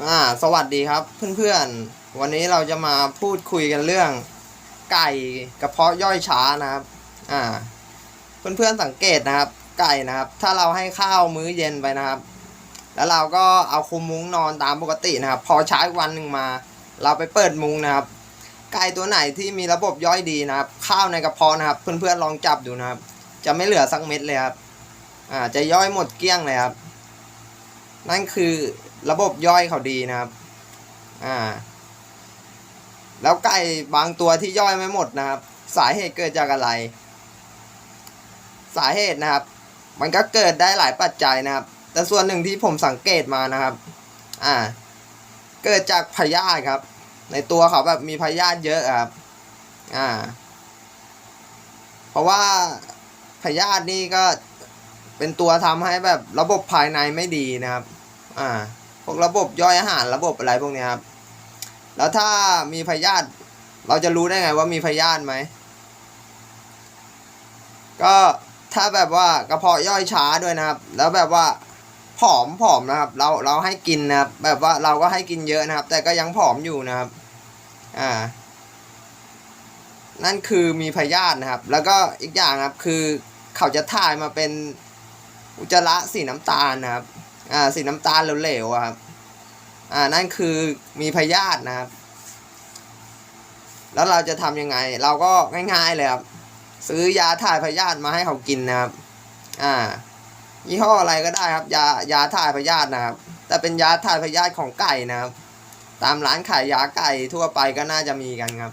อ่าสวัสดีครับเพื่อนๆ วันนี้เราจะมาพูดคุยกันเรื่อง ไก่กระเพาะย่อยช้านะครับอ่าเพื่อนๆสังเกตนะครับ ไก่นะครับ ถ้าเราให้ข้าวมื้อเย็นไปนะครับ แล้วเราก็เอาคุมมุ้งนอนตามปกตินะครับ พอช้ากวันหนึ่งมา เราไปเปิดมุ้งนะครับ ไก่ตัวไหนที่มีระบบย่อยดีนะครับ ข้าวในกระเพาะนะครับ เพื่อนๆลองจับดูนะครับ จะไม่เหลือสักเม็ดเลยครับอ่าจะย่อยหมดเกลี้ยงเลยครับ นั่นคือระบบย่อยเขาดีนะครับ อ่า แล้วไก่บางตัวที่ย่อยไม่หมดนะครับ สาเหตุเกิดจากอะไร สาเหตุนะครับ มันก็เกิดได้หลายปัจจัยนะครับ แต่ส่วนหนึ่งที่ผมสังเกตมานะครับ อ่า เกิดจากพยาธิครับ ในตัวเขาแบบมีพยาธิเยอะครับ อ่า เพราะว่าพยาธินี่ก็ เป็นตัวทำให้แบบระบบภายในไม่ดีนะครับ อ่า พวกระบบย่อยอาหารระบบอะไรพวกนี้ครับ แล้วถ้ามีพยาธิเราจะรู้ได้ไงว่ามีพยาธิไหม ก็ถ้าแบบว่ากระเพาะย่อยช้าด้วยนะครับ แล้วแบบว่าผอมผอมนะครับ เราเราให้กินนะครับ แบบว่าเราก็ให้กินเยอะนะครับ แต่ก็ยังผอมอยู่นะครับ อ่า นั่นคือมีพยาธินะครับ แล้วก็อีกอย่างครับคือเขาจะถ่ายมาเป็น อุจจาระสีน้ำตาลนะครับ อ่า สีน้ำตาลเหลวๆครับ อ่า นั่นคือมีพยาธินะครับ แล้วเราจะทำยังไง เราก็ง่ายๆเลยครับ ซื้อยาถ่ายพยาธิมาให้เขากินนะครับ อ่า ยี่ห้ออะไรก็ได้ครับ ยายาถ่ายพยาธินะครับ แต่เป็นยาถ่ายพยาธิของไก่นะครับ ตามร้านขายยาไก่ทั่วไปก็น่าจะมีกันครับ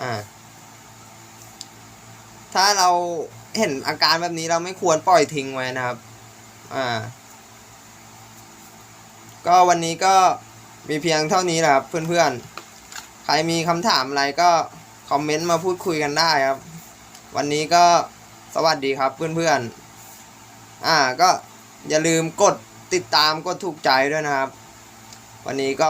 อ่า ถ้าเราเห็นอาการแบบนี้เราไม่ควรปล่อยทิ้งไว้นะครับ อ่า ก็วันนี้ก็มีเพียงเท่านี้แหละครับ เพื่อนๆ ใครมีคำถามอะไรก็คอมเมนต์มาพูดคุยกันได้ครับ วันนี้ก็สวัสดีครับเพื่อนๆ อ่าก็อย่าลืมกดติดตามกดถูกใจด้วยนะครับ วันนี้ก็